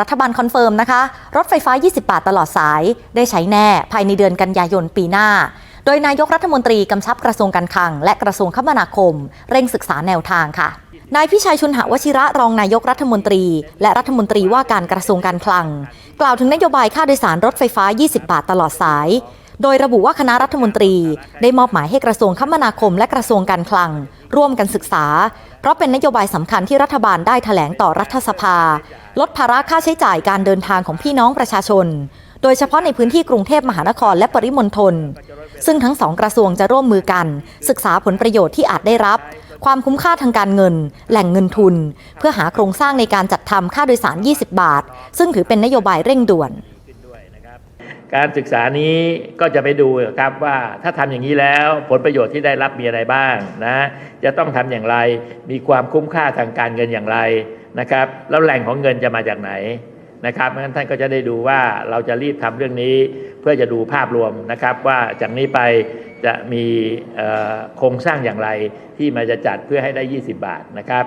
รัฐบาลคอนเฟิร์มนะคะ รถไฟฟ้า 20 บาทตลอดสาย ได้ใช้แน่ภายในเดือนกันยายนปีหน้า โดยนายกรัฐมนตรีกำชับกระทรวงการคลัง และกระทรวงคมนาคม เร่งศึกษาแนวทางค่ะนายพิชัยชุนหวชิระรองนายกรัฐมนตรี และรัฐมนตรีว่าการกระทรวงการคลัง กล่าวถึงนโยบายค่าโดยสารรถไฟฟ้า 20 บาทตลอดสาย โดยระบุว่าคณะรัฐมนตรีได้มอบหมายให้กระทรวงคมนาคมและกระทรวงการคลัง ร่วมกันศึกษา เพราะเป็นนโยบายสำคัญที่รัฐบาลได้แถลงต่อรัฐสภา ลดภาระค่าใช้จ่ายการเดินทางของพี่น้องประชาชน โดยเฉพาะในพื้นที่กรุงเทพมหานครและปริมณฑลซึ่งทั้งสองกระทรวงจะร่วมมือกัน ศึกษาผลประโยชน์ที่อาจได้รับ ความคุ้มค่าทางการเงิน แหล่งเงินทุน เพื่อหาโครงสร้างในการจัดทำค่าโดยสาร 20 บาท ซึ่งถือเป็นนโยบายเร่งด่วน การศึกษานี้ก็จะไปดูครับว่าถ้าทำอย่างนี้แล้วผลประโยชน์ที่ได้รับมีอะไรบ้างนะจะต้องทำอย่างไรมีความคุ้มค่าทางการเงินอย่างไรนะครับ แล้วแหล่งของเงินจะมาจากไหนนะครับเพราะฉะนั้นท่านก็จะได้ดูว่าเราจะรีบทำเรื่องนี้ เพื่อจะดูภาพรวมนะครับ ว่าจากนี้ไปจะมีโครงสร้างอย่างไรที่มาจะจัดเพื่อให้ได้ 20 บาทนะครับ